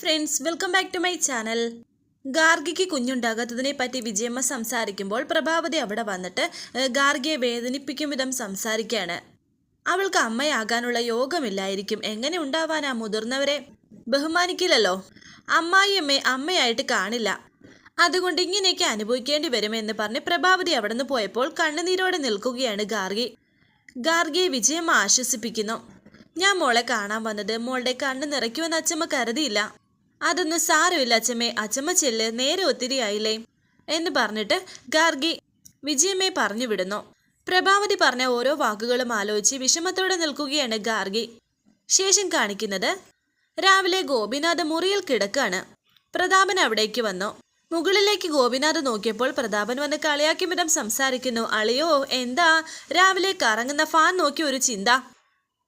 Friends welcome back to my channel. ഗാർഗിക്ക് കുഞ്ഞുണ്ടാകാത്തതിനെ പറ്റി വിജയമ്മ സംസാരിക്കുമ്പോൾ പ്രഭാവതി അവിടെ വന്നിട്ട് ഗാർഗിയെ വേദനിപ്പിക്കും വിധം സംസാരിക്കുകയാണ്. അവൾക്ക് അമ്മയാകാനുള്ള യോഗമില്ലായിരിക്കും. എങ്ങനെ ഉണ്ടാവാനാ മുതിർന്നവരെ? ബഹുമാനിക്കില്ലല്ലോ. അമ്മായിയമ്മയെ അമ്മയായിട്ട് കാണില്ല. അതുകൊണ്ട് ഇങ്ങനെയൊക്കെ അനുഭവിക്കേണ്ടി വരുമെന്ന് പറഞ്ഞ് പ്രഭാവതി അവിടെ നിന്ന് പോയപ്പോൾ കണ്ണുനീരോടെ നിൽക്കുകയാണ് ഗാർഗി. ഗാർഗിയെ വിജയമ്മ ആശ്വസിപ്പിക്കുന്നു. ഞാൻ മോളെ കാണാൻ വന്നത് മോളുടെ കണ്ണ് നിറയ്ക്കുമെന്ന് അച്ഛമ്മ കരുതിയില്ല. അതൊന്നും സാരമില്ല അച്ഛമ്മേ. അച്ഛമ്മ ചെല്ല് നേരെ ഒത്തിരി ആയില്ലേ? എന്ന് പറഞ്ഞിട്ട് ഗാർഗി വിജയമ്മയെ പറഞ്ഞു വിടുന്നു. പ്രഭാവതി പറഞ്ഞ ഓരോ വാക്കുകളും ആലോചിച്ച് വിഷമത്തോടെ നിൽക്കുകയാണ് ഗാർഗി. ശേഷം കാണിക്കുന്നത് രാവിലെ ഗോപിനാഥ് മുറിയിൽ കിടക്കാണ്. പ്രതാപൻ അവിടേക്ക് വന്നു. മുകളിലേക്ക് ഗോപിനാഥ് നോക്കിയപ്പോൾ പ്രതാപൻ വന്ന് കളിയാക്കി വിധം സംസാരിക്കുന്നു. അളിയോ എന്താ? രാവിലെ കറങ്ങുന്ന ഫാൻ നോക്കി ഒരു ചിന്ത.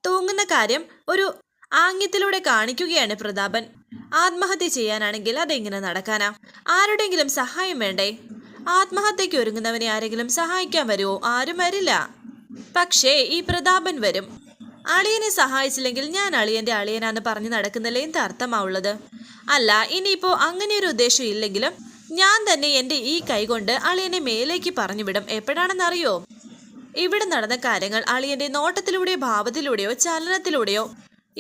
തൂങ്ങുന്ന കാര്യം ഒരു ആംഗ്യത്തിലൂടെ കാണിക്കുകയാണ് പ്രതാപൻ. ആത്മഹത്യ ചെയ്യാനാണെങ്കിൽ അതെങ്ങനെ നടക്കാനാ? ആരുടെങ്കിലും സഹായം വേണ്ടേ? ആത്മഹത്യക്ക് ഒരുങ്ങുന്നവനെ ആരെങ്കിലും സഹായിക്കാൻ വരുമോ ആരും വരില്ല. പക്ഷേ ഈ പ്രതാപൻ വരും. അളിയനെ സഹായിച്ചില്ലെങ്കിൽ ഞാൻ അളിയന്റെ അളിയനാന്ന് പറഞ്ഞു നടക്കുന്നില്ലേ എന്ത് അർത്ഥമാവുള്ളത്? അല്ല അങ്ങനെ ഒരു ഉദ്ദേശം ഇല്ലെങ്കിലും ഞാൻ തന്നെ എന്റെ ഈ കൈകൊണ്ട് അളിയനെ മേലേക്ക് പറഞ്ഞു വിടും. എപ്പോഴാണെന്നറിയോ? ഇവിടെ നടന്ന കാര്യങ്ങൾ അളിയന്റെ നോട്ടത്തിലൂടെയോ ഭാവത്തിലൂടെയോ ചലനത്തിലൂടെയോ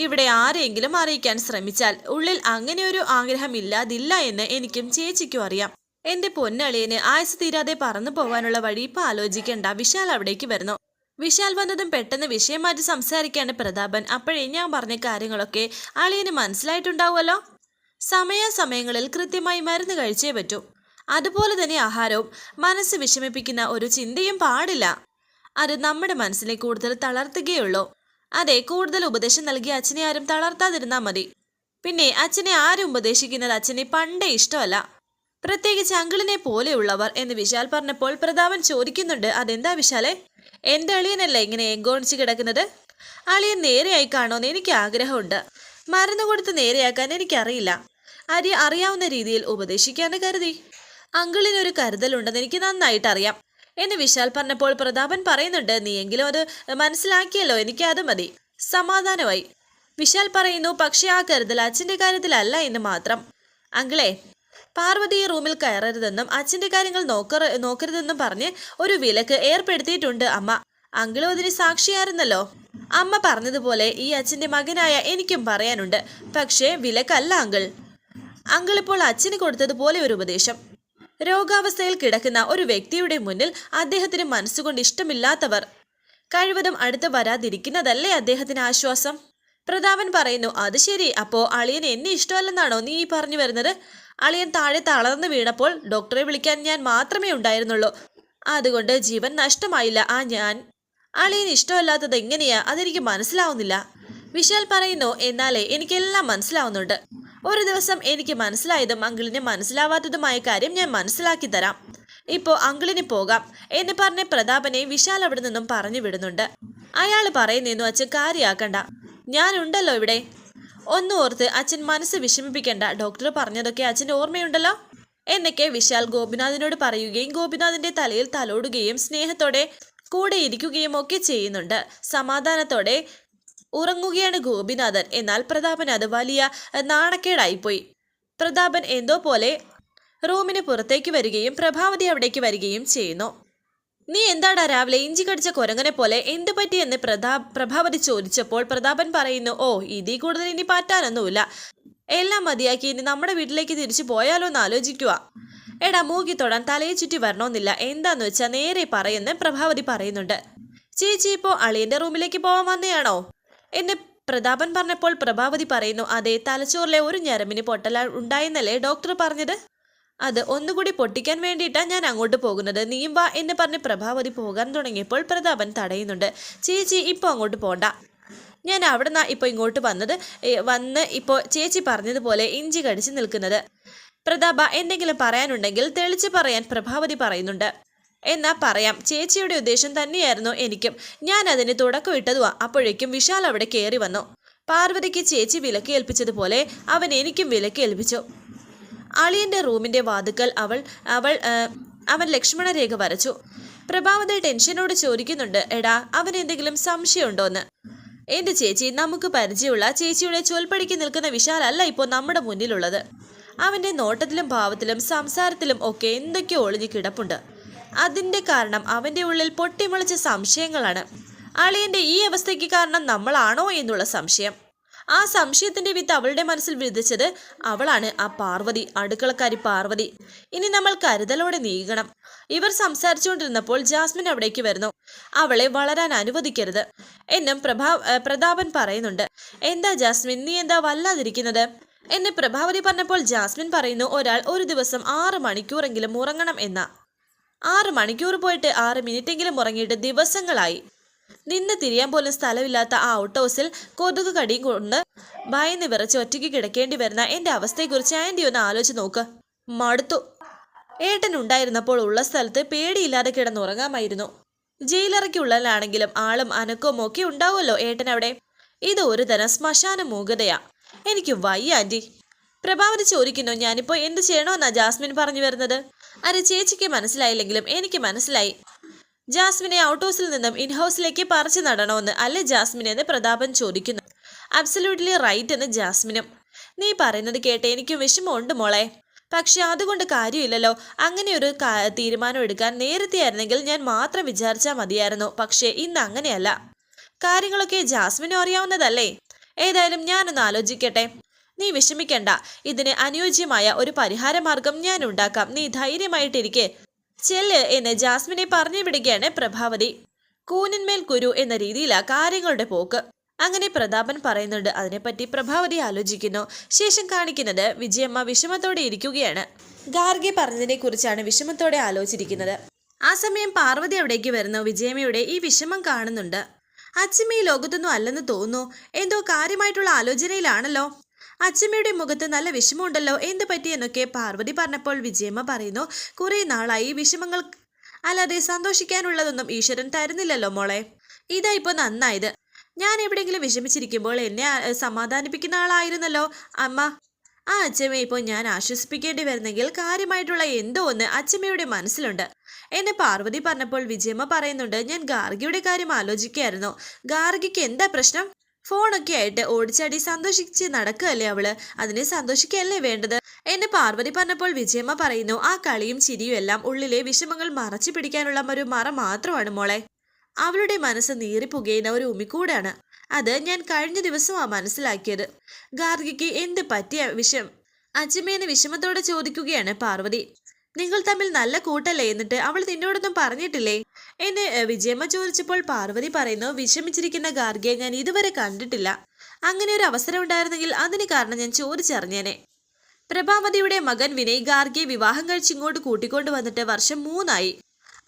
ഇവിടെ ആരെങ്കിലും അറിയിക്കാൻ ശ്രമിച്ചാൽ ഉള്ളിൽ അങ്ങനെയൊരു ഒരു ആഗ്രഹം ഇല്ലാതില്ല എന്ന് എനിക്കും ചേച്ചിക്കും അറിയാം. എന്റെ പൊന്നളിയന് ആയസ് തീരാതെ പറന്നു പോകാനുള്ള വഴി ഇപ്പൊ ആലോചിക്കേണ്ട. വിശാൽ അവിടേക്ക് വരുന്നു. വിശാൽ വന്നതും പെട്ടെന്ന് വിഷയം മാറ്റി സംസാരിക്കാണ് പ്രതാപൻ. അപ്പോഴേ ഞാൻ പറഞ്ഞ കാര്യങ്ങളൊക്കെ അളിയന് മനസ്സിലായിട്ടുണ്ടാവുമല്ലോ? സമയാസമയങ്ങളിൽ കൃത്യമായി മരുന്ന് കഴിച്ചേ പറ്റൂ. അതുപോലെ തന്നെ ആഹാരവും. മനസ്സ് വിഷമിപ്പിക്കുന്ന ഒരു ചിന്തയും പാടില്ല. അത് നമ്മുടെ മനസ്സിനെ കൂടുതൽ തളർത്തുകയുള്ളൂ അതെ കൂടുതൽ ഉപദേശം നൽകി അച്ഛനെ ആരും തളർത്താതിരുന്നാൽ മതി. പിന്നെ അച്ഛനെ ആരും ഉപദേശിക്കുന്നത് അച്ഛനെ പണ്ടേ ഇഷ്ടമല്ല. പ്രത്യേകിച്ച് അങ്കിളിനെ പോലെയുള്ളവർ എന്ന് വിശാൽ പറഞ്ഞപ്പോൾ പ്രതാപൻ ചോദിക്കുന്നുണ്ട് അതെന്താ വിശാലെ? എന്റെ അളിയനല്ലേ ഇങ്ങനെ എങ്കോണിച്ച് കിടക്കുന്നത്? അളിയൻ നേരെയായി കാണുമെന്ന് എനിക്ക് ആഗ്രഹമുണ്ട്. മരുന്ന് കൊടുത്ത് നേരെയാക്കാൻ എനിക്കറിയില്ല. അരി അറിയാവുന്ന രീതിയിൽ ഉപദേശിക്കാന്ന് കരുതി. അങ്കിളിനൊരു കരുതലുണ്ടെന്ന് എനിക്ക് നന്നായിട്ട് അറിയാം എന്ന് വിശാൽ പറഞ്ഞപ്പോൾ പ്രതാപൻ പറയുന്നുണ്ട് നീയെങ്കിലും അത് മനസ്സിലാക്കിയല്ലോ എനിക്ക് അത് മതി. സമാധാനമായി. വിശാൽ പറയുന്നു പക്ഷേ ആ കരുതൽ അച്ഛന്റെ കാര്യത്തിലല്ല എന്ന് മാത്രം. അങ്കിളെ പാർവതി റൂമിൽ കയറരുതെന്നും അച്ഛന്റെ കാര്യങ്ങൾ നോക്കറ നോക്കരുതെന്നും പറഞ്ഞ് ഒരു വിലക്ക് ഏർപ്പെടുത്തിയിട്ടുണ്ട് അമ്മ. അങ്കിളും അതിന് സാക്ഷിയായിരുന്നല്ലോ. അമ്മ പറഞ്ഞതുപോലെ ഈ അച്ഛന്റെ മകനായ എനിക്കും പറയാനുണ്ട്. പക്ഷേ വിലക്കല്ല അങ്കിൾ. അങ്കിളിപ്പോൾ അച്ഛന് കൊടുത്തതുപോലെ ഒരു ഉപദേശം. രോഗാവസ്ഥയിൽ കിടക്കുന്ന ഒരു വ്യക്തിയുടെ മുന്നിൽ അദ്ദേഹത്തിന് മനസ്സുകൊണ്ട് ഇഷ്ടമില്ലാത്തവർ. കഴിവതും അടുത്ത് വരാതിരിക്കുന്നതല്ലേ അദ്ദേഹത്തിന് ആശ്വാസം? പ്രതാപൻ പറയുന്നു അത് ശരി. അപ്പോ അളിയൻ എന്നെ ഇഷ്ടമല്ലെന്നാണോ നീ പറഞ്ഞു വരുന്നത്? അളിയൻ താഴെ തളർന്നു വീണപ്പോൾ ഡോക്ടറെ വിളിക്കാൻ ഞാൻ മാത്രമേ ഉണ്ടായിരുന്നുള്ളൂ. അതുകൊണ്ട് ജീവൻ നഷ്ടമായില്ല. ആ ഞാൻ. അളിയൻ ഇഷ്ടമല്ലാത്തത് എങ്ങനെയാ? അതെനിക്ക് മനസ്സിലാവുന്നില്ല. വിശാൽ പറയുന്നു എന്നാലേ എനിക്കെല്ലാം മനസ്സിലാവുന്നുണ്ട്. ഒരു ദിവസം എനിക്ക് മനസ്സിലായതും അങ്കിളിന് മനസ്സിലാവാത്തതുമായ കാര്യം ഞാൻ മനസ്സിലാക്കി തരാം. ഇപ്പോ അങ്കിളിന് പോകാം എന്ന് പറഞ്ഞ പ്രതാപനെ വിശാൽ അവിടെ നിന്നും പറഞ്ഞു വിടുന്നുണ്ട്. അയാൾ പറയുന്നതെന്ന് അച്ഛൻ കാര്യാക്കണ്ട. ഞാനുണ്ടല്ലോ ഇവിടെ. ഒന്ന് ഓർത്ത് അച്ഛൻ മനസ്സ് വിഷമിപ്പിക്കണ്ട. ഡോക്ടർ പറഞ്ഞതൊക്കെ അച്ഛന്റെ ഓർമ്മയുണ്ടല്ലോ? എന്നൊക്കെ വിശാൽ ഗോപിനാഥിനോട് പറയുകയും ഗോപിനാഥിന്റെ തലയിൽ തലോടുകയും സ്നേഹത്തോടെ കൂടെ ഇരിക്കുകയും ഒക്കെ ചെയ്യുന്നുണ്ട്. സമാധാനത്തോടെ ഉറങ്ങുകയാണ് ഗോപിനാഥൻ. എന്നാൽ പ്രതാപൻ അത് വലിയ നാണക്കേടായിപ്പോയി. പ്രതാപൻ എന്തോ പോലെ റൂമിന് പുറത്തേക്ക് വരികയും പ്രഭാവതി അവിടേക്ക് വരികയും ചെയ്യുന്നു. നീ എന്താടാ രാവിലെ ഇഞ്ചി കടിച്ച കുരങ്ങനെ പോലെ എന്ത് പറ്റിയെന്ന് പ്രതാ പ്രഭാവതി ചോദിച്ചപ്പോൾ പ്രതാപൻ പറയുന്നു ഓ ഇതിൽ കൂടുതൽ ഇനി പറ്റാനൊന്നുമില്ല. എല്ലാം മതിയാക്കി ഇനി നമ്മുടെ വീട്ടിലേക്ക് തിരിച്ചു പോയാലോ എന്ന് ആലോചിക്കുക എടാ മൂക്കി തൊടാൻ തലയെ ചുറ്റി വരണമെന്നില്ല. എന്താന്ന് വെച്ചാൽ നേരെ പറയുന്ന പ്രഭാവതി പറയുന്നുണ്ട്. ചേച്ചി ഇപ്പോൾ അളിയന്റെ റൂമിലേക്ക് പോവാൻ വന്നയാണോ? എന്ന് പ്രതാപൻ പറഞ്ഞപ്പോൾ പ്രഭാവതി പറയുന്നു അതെ തലച്ചോറിലെ ഒരു ഞരമ്പിന് പൊട്ടല ഉണ്ടായെന്നല്ലേ ഡോക്ടർ പറഞ്ഞത്? അത് ഒന്നുകൂടി പൊട്ടിക്കാൻ വേണ്ടിയിട്ടാണ് ഞാൻ അങ്ങോട്ട് പോകുന്നത്. നീയും വാ എന്ന് പറഞ്ഞ് പ്രഭാവതി പോകാൻ തുടങ്ങിയപ്പോൾ പ്രതാപൻ തടയുന്നുണ്ട്. ചേച്ചി ഇപ്പോൾ അങ്ങോട്ട് പോണ്ട. ഞാൻ അവിടെ നിന്നാണ് ഇപ്പോൾ ഇങ്ങോട്ട് വന്നത്. വന്ന് ഇപ്പോൾ ചേച്ചി പറഞ്ഞതുപോലെ ഇഞ്ചി കടിച്ച് നിൽക്കുന്നത്. പ്രതാപ എന്തെങ്കിലും പറയാനുണ്ടെങ്കിൽ തെളിച്ച് പറയാൻ പ്രഭാവതി പറയുന്നുണ്ട്. എന്നാ പറയാം. ചേച്ചിയുടെ ഉദ്ദേശം തന്നെയായിരുന്നു എനിക്കും. ഞാൻ അതിന് തുടക്കമിട്ടതുവാ. അപ്പോഴേക്കും വിശാൽ അവിടെ കയറി വന്നു. പാർവതിക്ക് ചേച്ചി വിലക്കേൽപ്പിച്ചതുപോലെ അവൻ എനിക്കും വിലക്കേൽപ്പിച്ചു അളിയന്റെ റൂമിന്റെ വാതുക്കൽ അവൾ അവൾ അവൻ ലക്ഷ്മണരേഖ വരച്ചു. പ്രഭാവതി ടെൻഷനോട് ചോദിക്കുന്നുണ്ട് എടാ അവൻ എന്തെങ്കിലും സംശയമുണ്ടോന്ന്? എന്റെ ചേച്ചി നമുക്ക് പരിചയമുള്ള ചേച്ചിയുടെ ചൊൽപ്പടിക്ക് നിൽക്കുന്ന വിശാലല്ല ഇപ്പോൾ നമ്മുടെ മുന്നിലുള്ളത്. അവന്റെ നോട്ടത്തിലും ഭാവത്തിലും സംസാരത്തിലും ഒക്കെ എന്തൊക്കെയോ ഒളിഞ്ഞു കിടപ്പുണ്ട്. അതിന്റെ കാരണം അവന്റെ ഉള്ളിൽ പൊട്ടിമുളിച്ച സംശയങ്ങളാണ്. അളിയന്റെ ഈ അവസ്ഥയ്ക്ക് കാരണം നമ്മളാണോ എന്നുള്ള സംശയം. ആ സംശയത്തിന്റെ വിത്ത് അവളുടെ മനസ്സിൽ വിധിച്ചത് അവളാണ് ആ പാർവതി അടുക്കളക്കാരി പാർവതി. ഇനി നമ്മൾ കരുതലോടെ നീങ്ങണം. ഇവർ സംസാരിച്ചുകൊണ്ടിരുന്നപ്പോൾ ജാസ്മിൻ അവിടേക്ക് വരുന്നു. അവളെ വളരാൻ അനുവദിക്കരുത്. എന്നും പ്രഭാ പ്രതാപൻ പറയുന്നുണ്ട്. എന്താ ജാസ്മിൻ നീ എന്താ വല്ലാതിരിക്കുന്നത്? എന്നെ പ്രഭാവതി പറഞ്ഞപ്പോൾ ജാസ്മിൻ പറയുന്നു ഒരാൾ ഒരു ദിവസം ആറ് മണിക്കൂറെങ്കിലും ഉറങ്ങണം എന്ന. ആറ് മണിക്കൂർ പോയിട്ട് ആറ് മിനിറ്റെങ്കിലും ഉറങ്ങിയിട്ട് ദിവസങ്ങളായി. നിന്ന് തിരിയാൻ പോലും സ്ഥലമില്ലാത്ത ആ ഔട്ട് ഹൗസിൽ കൊതുക് കടിയും കൊണ്ട് ഭയന്ന് വിറച്ച് ഒറ്റയ്ക്ക് കിടക്കേണ്ടി വരുന്ന എന്റെ അവസ്ഥയെക്കുറിച്ച് ആന്റി ഒന്ന് ആലോചിച്ച് നോക്ക്. മടുത്തു. ഏട്ടൻ ഉണ്ടായിരുന്നപ്പോൾ ഉള്ള സ്ഥലത്ത് പേടിയില്ലാതെ കിടന്നുറങ്ങാമായിരുന്നു. ജയിലറയ്ക്കുള്ളിലാണെങ്കിലും ആളും അനക്കവും ഒക്കെ ഉണ്ടാവുമല്ലോ ഏട്ടൻ അവിടെ. ഇത് ഒരു തരം ശ്മശാന മൂകതയാ. എനിക്ക് വയ്യ ആന്റി പ്രഭാവതി ചോദിക്കുന്നു ഞാനിപ്പോൾ എന്ത് ചെയ്യണമെന്നാ ജാസ്മിൻ പറഞ്ഞു വരുന്നത്? അരെ ചേച്ചിക്ക് മനസ്സിലായില്ലെങ്കിലും എനിക്ക് മനസ്സിലായി. ജാസ്മിനെ ഔട്ട് ഹൗസിൽ നിന്നും ഇൻ ഹൗസിലേക്ക് പറിച്ചു നടണമെന്ന് അല്ലെ ജാസ്മിൻ എന്ന് പ്രതാപൻ ചോദിക്കുന്നു. അബ്സല്യൂട്ട്ലി റൈറ്റ് എന്ന് ജാസ്മിനും. നീ പറയുന്നത് കേട്ട് എനിക്ക് വിഷമമുണ്ട് മോളെ. പക്ഷെ അതുകൊണ്ട് കാര്യമില്ലല്ലോ. അങ്ങനെ ഒരു തീരുമാനം എടുക്കാൻ നേരത്തെ ആയിരുന്നെങ്കിൽ ഞാൻ മാത്രം വിചാരിച്ചാൽ മതിയായിരുന്നു. പക്ഷേ ഇന്ന് അങ്ങനെയല്ല. കാര്യങ്ങളൊക്കെ ജാസ്മിനും അറിയാവുന്നതല്ലേ? ഏതായാലും ഞാനൊന്ന് ആലോചിക്കട്ടെ. നീ വിഷമിക്കണ്ട. ഇതിന് അനുയോജ്യമായ ഒരു പരിഹാര മാർഗം ഞാൻ ഉണ്ടാക്കാം നീ ധൈര്യമായിട്ടിരിക്കെ. ചെല്ല് എന്ന് ജാസ്മിനെ പറഞ്ഞു വിടുകയാണ് പ്രഭാവതി. കൂനിന്മേൽ കുരു എന്ന രീതിയിലാ കാര്യങ്ങളുടെ പോക്ക്. അങ്ങനെ പ്രതാപൻ പറയുന്നുണ്ട്. അതിനെപ്പറ്റി പ്രഭാവതി ആലോചിക്കുന്നു. ശേഷം കാണിക്കുന്നത് വിജയമ്മ വിഷമത്തോടെ ഇരിക്കുകയാണ്. ഗാർഗി പറഞ്ഞതിനെ കുറിച്ചാണ് വിഷമത്തോടെ ആലോചിച്ചിരിക്കുന്നത്. ആ സമയം പാർവതി അവിടേക്ക് വരുന്നു. വിജയമ്മയുടെ ഈ വിഷമം കാണുന്നുണ്ട്. അച്ഛമ്മ ഈ ലോകത്തൊന്നും അല്ലെന്ന് തോന്നുന്നു. എന്തോ കാര്യമായിട്ടുള്ള ആലോചനയിലാണല്ലോ. അച്ഛമ്മയുടെ മുഖത്ത് നല്ല വിഷമമുണ്ടല്ലോ എന്ത് പറ്റിയെന്നൊക്കെ പാർവതി പറഞ്ഞപ്പോൾ വിജയമ്മ പറയുന്നു കുറേ നാളായി വിഷമങ്ങൾ അല്ലാതെ സന്തോഷിക്കാനുള്ളതൊന്നും ഈശ്വരൻ തരുന്നില്ലല്ലോ മോളെ. ഇതാ ഇപ്പോൾ നന്നായത്. ഞാൻ എവിടെയെങ്കിലും വിഷമിച്ചിരിക്കുമ്പോൾ എന്നെ സമാധാനിപ്പിക്കുന്ന ആളായിരുന്നല്ലോ. അമ്മ ആ അച്ഛമ്മയെ ഇപ്പോൾ ഞാൻ ആശ്വസിപ്പിക്കേണ്ടി വരുന്നെങ്കിൽ കാര്യമായിട്ടുള്ള എന്തോ ഒന്ന് അച്ഛമ്മയുടെ മനസ്സിലുണ്ട്. എന്നെ പാർവതി പറഞ്ഞപ്പോൾ വിജയമ്മ പറയുന്നുണ്ട് ഞാൻ ഗാർഗിയുടെ കാര്യം ആലോചിക്കുകയായിരുന്നു. ഗാർഗിക്ക് എന്താ പ്രശ്നം? ഫോണൊക്കെ ആയിട്ട് ഓടിച്ചാടി സന്തോഷിച്ച് നടക്കുകയല്ലേ അവൾ? അതിനെ സന്തോഷിക്കുകയല്ലേ വേണ്ടത്? എന്നെ പാർവതി പറഞ്ഞപ്പോൾ വിജയമ്മ പറയുന്നു ആ കളിയും ചിരിയും എല്ലാം ഉള്ളിലെ വിഷമങ്ങൾ മറച്ചു പിടിക്കാനുള്ള ഒരു മറ മാത്രമാണ് മോളെ. അവളുടെ മനസ്സ് നീറിപ്പുകയുന്ന ഒരു ഉമിക്കൂടാണ്. അത് ഞാൻ കഴിഞ്ഞ ദിവസം ആ മനസ്സിലാക്കിയത്. ഗാർഗിക്ക് എന്ത് പറ്റിയ വിഷം? അച്ഛമ്മേന്ന് വിഷമത്തോടെ ചോദിക്കുകയാണ് പാർവതി. നിങ്ങൾ തമ്മിൽ നല്ല കൂട്ടല്ലേ എന്നിട്ട് അവൾ നിന്നോടൊന്നും പറഞ്ഞിട്ടില്ലേ? എന്നെ വിജയമ്മ ചോദിച്ചപ്പോൾ പാർവതി പറയുന്നു വിഷമിച്ചിരിക്കുന്ന ഗാർഗിയെ ഞാൻ ഇതുവരെ കണ്ടിട്ടില്ല. അങ്ങനെ ഒരു അവസരം ഉണ്ടായിരുന്നെങ്കിൽ അതിന് കാരണം ഞാൻ ചോദിച്ചറിഞ്ഞേനെ. പ്രഭാവതിയുടെ മകൻ വിനയ് ഗാർഗിയെ വിവാഹം കഴിച്ച് ഇങ്ങോട്ട് കൂട്ടിക്കൊണ്ടു വന്നിട്ട് വർഷം മൂന്നായി.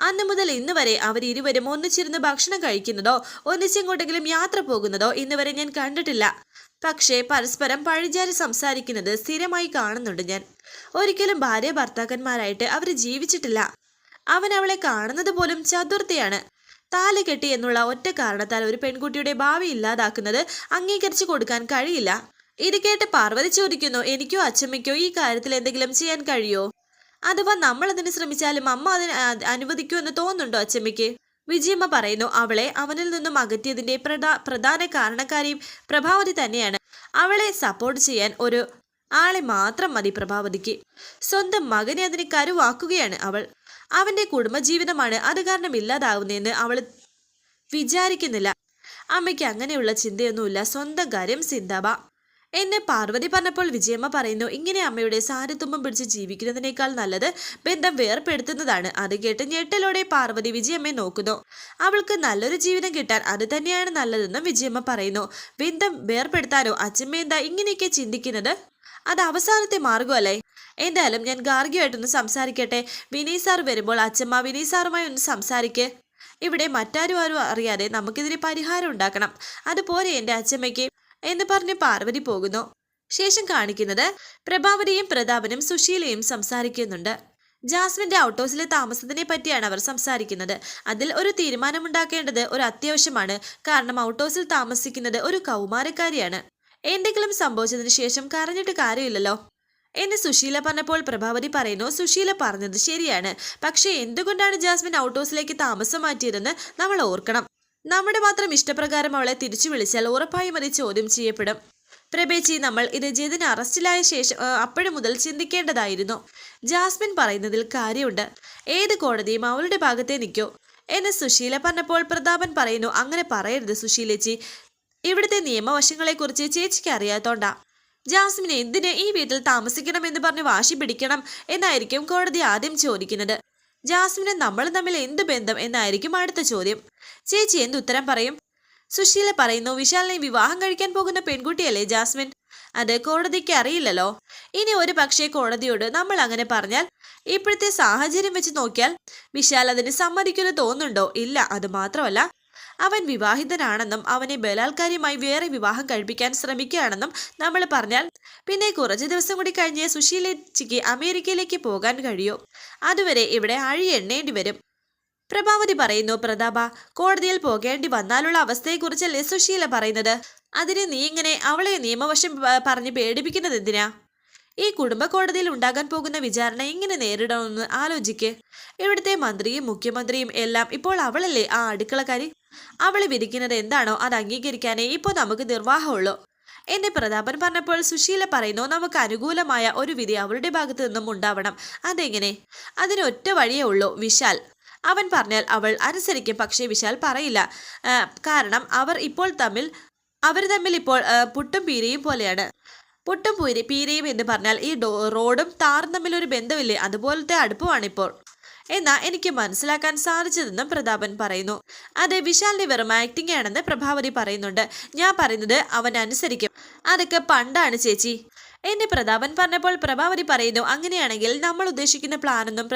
അന്ന് മുതൽ ഇന്ന് വരെ അവർ ഇരുവരും ഒന്നിച്ചിരുന്ന് ഭക്ഷണം കഴിക്കുന്നതോ ഒന്നിച്ചെങ്ങോട്ടെങ്കിലും യാത്ര പോകുന്നതോ ഇന്ന് വരെ ഞാൻ കണ്ടിട്ടില്ല. പക്ഷേ പരസ്പരം പഴിചാരി സംസാരിക്കുന്നത് സ്ഥിരമായി കാണുന്നുണ്ട് ഞാൻ. ഒരിക്കലും ഭാര്യ ഭർത്താക്കന്മാരായിട്ട് അവർ ജീവിച്ചിട്ടില്ല. അവൻ അവളെ കാണുന്നത് പോലും ചതുർത്ഥയാണ്. താലി കെട്ടി എന്നുള്ള ഒറ്റ കാരണത്താൽ ഒരു പെൺകുട്ടിയുടെ ഭാവി ഇല്ലാതാക്കുന്നത് അംഗീകരിച്ചു കൊടുക്കാൻ കഴിയില്ല. ഇത് കേട്ട് പാർവതി ചോദിക്കുന്നു എനിക്കോ അച്ചമ്മയ്ക്കോ ഈ കാര്യത്തിൽ എന്തെങ്കിലും ചെയ്യാൻ കഴിയോ? അഥവാ നമ്മൾ അതിന് ശ്രമിച്ചാലും അമ്മ അതിന് അനുവദിക്കൂ എന്ന് തോന്നുന്നുണ്ടോ അച്ചമ്മയ്ക്ക് വിജയമ്മ പറയുന്നു അവളെ അവനിൽ നിന്നും അകറ്റിയതിന്റെ പ്രധാ പ്രധാന കാരണക്കാരിയും പ്രഭാവതി തന്നെയാണ്. അവളെ സപ്പോർട്ട് ചെയ്യാൻ ഒരു ആളെ മാത്രം മതി പ്രഭാവതിക്ക്. സ്വന്തം മകനെ അതിന് കരുവാക്കുകയാണ് അവൾ. അവന്റെ കുടുംബജീവിതമാണ് അത് കാരണം ഇല്ലാതാവുന്നതെന്ന് അവൾ വിചാരിക്കുന്നില്ല. അമ്മയ്ക്ക് അങ്ങനെയുള്ള ചിന്തയൊന്നുമില്ല. സ്വന്തം കാര്യം സിന്താബ. എന്നെ പാർവതി പറഞ്ഞപ്പോൾ വിജയമ്മ പറയുന്നു ഇങ്ങനെ അമ്മയുടെ സാരത്തുമ്പം പിടിച്ച് ജീവിക്കുന്നതിനേക്കാൾ നല്ലത് ബന്ധം വേർപ്പെടുത്തുന്നതാണ്. അത് കേട്ട് ഞെട്ടലോടെ പാർവതി വിജയമ്മയെ നോക്കുന്നു. അവൾക്ക് നല്ലൊരു ജീവിതം കിട്ടാൻ അത് തന്നെയാണ് നല്ലതെന്നും വിജയമ്മ പറയുന്നു. ബന്ധം വേർപ്പെടുത്താനോ അച്ഛമ്മ എന്താ ഇങ്ങനെയൊക്കെ ചിന്തിക്കുന്നത്? അത് അവസാനത്തെ മാർഗമല്ലേ എന്തായാലും ഞാൻ ഗാർഗിയായിട്ടൊന്ന് സംസാരിക്കട്ടെ. വിനയ് സാർ വരുമ്പോൾ അച്ഛമ്മ വിനയ് സാറുമായി ഒന്ന് സംസാരിക്ക്. ഇവിടെ മറ്റാരും ആരും അറിയാതെ നമുക്കിതിന് പരിഹാരം ഉണ്ടാക്കണം. അതുപോലെ എന്റെ അച്ഛമ്മയ്ക്ക് എന്ന് പറഞ്ഞ് പാർവതി പോകുന്നു. ശേഷം കാണിക്കുന്നത് പ്രഭാവതിയും പ്രതാപനും സുശീലയും സംസാരിക്കുന്നുണ്ട്. ജാസ്മിന്റെ ഔട്ടോസിലെ താമസത്തിനെ പറ്റിയാണ് അവർ സംസാരിക്കുന്നത്. അതിൽ ഒരു തീരുമാനമുണ്ടാക്കേണ്ടത് ഒരു അത്യാവശ്യമാണ്. കാരണം ഔട്ടോസിൽ താമസിക്കുന്നത് ഒരു കൗമാരക്കാരിയാണ്. എന്തെങ്കിലും സംഭവിച്ചതിന് ശേഷം കരഞ്ഞിട്ട് കാര്യമില്ലല്ലോ. എന്ന് സുശീല പറഞ്ഞപ്പോൾ പ്രഭാവതി പറയുന്നു സുശീല പറഞ്ഞത് ശരിയാണ്. പക്ഷേ എന്തുകൊണ്ടാണ് ജാസ്മിൻ ഔട്ട് ഹൗസിലേക്ക് താമസം മാറ്റിയതെന്ന് നമ്മൾ ഓർക്കണം. നമ്മുടെ മാത്രം ഇഷ്ടപ്രകാരം അവളെ തിരിച്ചു വിളിച്ചാൽ ഉറപ്പായും അത് ചോദ്യം ചെയ്യപ്പെടും. പ്രഭേച്ചി നമ്മൾ ഇത് ജിതിന് അറസ്റ്റിലായ ശേഷം അപ്പോഴും മുതൽ ചിന്തിക്കേണ്ടതായിരുന്നു. ജാസ്മിൻ പറയുന്നതിൽ കാര്യമുണ്ട്. ഏത് കോടതിയും അവളുടെ ഭാഗത്തെ നിൽക്കൂ. എന്ന് സുശീല പറഞ്ഞപ്പോൾ പ്രതാപൻ പറയുന്നു അങ്ങനെ പറയരുത് സുശീലേച്ചി. ഇവിടുത്തെ നിയമവശങ്ങളെക്കുറിച്ച് ചേച്ചിക്ക് അറിയാത്തോണ്ടാ. ജാസ്മിൻ എന്തിന് ഈ വീട്ടിൽ താമസിക്കണമെന്ന് പറഞ്ഞ് വാശി പിടിക്കണം എന്നായിരിക്കും കോടതി ആദ്യം ചോദിക്കുന്നത്. ജാസ്മിന് നമ്മൾ തമ്മിൽ എന്ത് ബന്ധം എന്നായിരിക്കും അടുത്ത ചോദ്യം. ചേച്ചി എന്തുത്തരം പറയും? സുശീല പറയുന്നു വിശാലിനെ വിവാഹം കഴിക്കാൻ പോകുന്ന പെൺകുട്ടിയല്ലേ ജാസ്മിൻ? അത് കോടതിക്ക് അറിയില്ലല്ലോ. ഇനി ഒരു പക്ഷേ കോടതിയോട് നമ്മൾ അങ്ങനെ പറഞ്ഞാൽ ഇപ്പോഴത്തെ സാഹചര്യം വെച്ച് നോക്കിയാൽ വിശാൽ അതിന് സമ്മതിക്കുമെന്ന് തോന്നുന്നുണ്ടോ? ഇല്ല അത് മാത്രമല്ല അവൻ വിവാഹിതനാണെന്നും അവനെ ബലാത്കാരിയുമായി വേറെ വിവാഹം കഴിപ്പിക്കാൻ ശ്രമിക്കുകയാണെന്നും നമ്മൾ പറഞ്ഞാൽ പിന്നെ കുറച്ച് ദിവസം കൂടി കഴിഞ്ഞ് സുശീലച്ചിക്ക് അമേരിക്കയിലേക്ക് പോകാൻ കഴിയൂ. അതുവരെ ഇവിടെ അഴി എണ്ണേണ്ടി വരും. പ്രഭാവതി പറയുന്നു പ്രതാപ കോടതിയിൽ പോകേണ്ടി വന്നാലുള്ള അവസ്ഥയെക്കുറിച്ചല്ലേ സുശീല പറയുന്നത്? അതിന് നീ ഇങ്ങനെ അവളെ നിയമവശം പറഞ്ഞ് പേടിപ്പിക്കുന്നത് എന്തിനാ? ഈ കുടുംബ കോടതിയിൽ ഉണ്ടാകാൻ പോകുന്ന വിചാരണ എങ്ങനെ നേരിടണമെന്ന് ആലോചിക്ക്. ഇവിടുത്തെ മന്ത്രിയും മുഖ്യമന്ത്രിയും എല്ലാം ഇപ്പോൾ അവളല്ലേ ആ അടുക്കളക്കാരി? അവൾ വിധിക്കുന്നത് എന്താണോ അത് അംഗീകരിക്കാനേ ഇപ്പോൾ നമുക്ക് നിർവാഹമുള്ളൂ. എന്നെ പ്രതാപൻ പറഞ്ഞപ്പോൾ സുശീല പറയുന്നു നമുക്ക് അനുകൂലമായ ഒരു വിധി അവളുടെ ഭാഗത്തു നിന്നും ഉണ്ടാവണം. അതെങ്ങനെ? അതിനൊറ്റ വഴിയേ ഉള്ളൂ വിശാൽ. അവൻ പറഞ്ഞാൽ അവൾ അനുസരിക്കും പക്ഷേ വിശാൽ പറയില്ല. കാരണം അവർ ഇപ്പോൾ തമ്മിൽ അവർ തമ്മിൽ ഇപ്പോൾ പുട്ടും പീരയും പോലെയാണ്. പുട്ടും പൂരി പീരയും എന്ന് പറഞ്ഞാൽ ഈ റോഡും താറും തമ്മിൽ ഒരു ബന്ധമില്ലേ? അതുപോലത്തെ അടുപ്പമാണിപ്പോൾ. എന്നാ എനിക്ക് മനസ്സിലാക്കാൻ സാധിച്ചതെന്നും പ്രതാപൻ പറയുന്നു. അതെ വിശാലിന്റെ വെറും ആക്ടിംഗ് ആണെന്ന് പ്രഭാവതി പറയുന്നുണ്ട്. ഞാൻ പറയുന്നത് അവൻ അനുസരിക്കും. അതൊക്കെ പണ്ടാണ് ചേച്ചി. എന്നെ പ്രതാപൻ പറഞ്ഞപ്പോൾ പ്രഭാവതി പറയുന്നു അങ്ങനെയാണെങ്കിൽ നമ്മൾ ഉദ്ദേശിക്കുന്ന പ്ലാനൊന്നും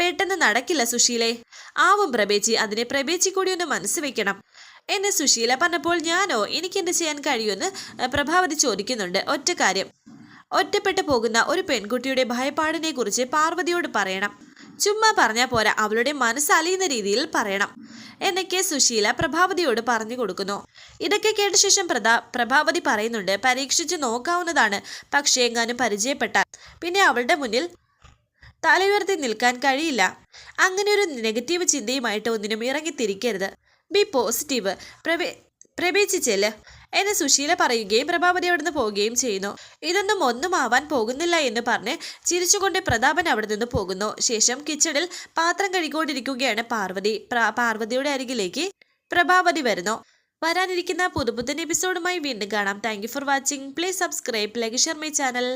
പെട്ടെന്ന് നടക്കില്ല സുശീലെ. ആവും പ്രഭേച്ചി അതിനെ പ്രഭേച്ചി കൂടി ഒന്ന് മനസ്സ് വെക്കണം. എന്നെ സുശീല പറഞ്ഞപ്പോൾ ഞാനോ എനിക്ക് എന്ത് ചെയ്യാൻ കഴിയുമെന്ന് പ്രഭാവതി ചോദിക്കുന്നുണ്ട്. ഒറ്റ കാര്യം. ഒറ്റപ്പെട്ടു പോകുന്ന ഒരു പെൺകുട്ടിയുടെ ഭയപ്പാടിനെ കുറിച്ച് പാർവതിയോട് പറയണം. ചുമ്മാ പറഞ്ഞാൽ പോരാ അവളുടെ മനസ്സലിയുന്ന രീതിയിൽ പറയണം. എന്നൊക്കെ സുശീല പ്രഭാവതിയോട് പറഞ്ഞു കൊടുക്കുന്നു. ഇതൊക്കെ കേട്ട ശേഷം പ്രതാ പ്രഭാവതി പറയുന്നുണ്ട് പരീക്ഷിച്ച് നോക്കാവുന്നതാണ്. പക്ഷേ എങ്ങാനും പരിചയപ്പെട്ടാൽ പിന്നെ അവളുടെ മുന്നിൽ തലയുയർത്തി നിൽക്കാൻ കഴിയില്ല. അങ്ങനെ ഒരു നെഗറ്റീവ് ചിന്തയുമായിട്ട് ഒന്നിനും ഇറങ്ങിത്തിരിക്കരുത്. B positive. പ്രവേ പ്രവേശിച്ചെല്ല് എന്ന് സുശീല പറയുകയും പ്രഭാവതി അവിടുന്ന് പോവുകയും ചെയ്യുന്നു. ഇതൊന്നും ഒന്നും ആവാൻ പോകുന്നില്ല എന്ന് പറഞ്ഞ് ചിരിച്ചുകൊണ്ട് പ്രതാപൻ അവിടെ നിന്ന് പോകുന്നു. ശേഷം കിച്ചണിൽ പാത്രം കഴുകിക്കൊണ്ടിരിക്കുകയാണ് പാർവതി. പാർവതിയുടെ അരികിലേക്ക് പ്രഭാവതി വരുന്നു. വരാനിരിക്കുന്ന പുതുപുത്തൻ എപ്പിസോഡുമായി വീണ്ടും കാണാം. Thank for watching please subscribe like share my channel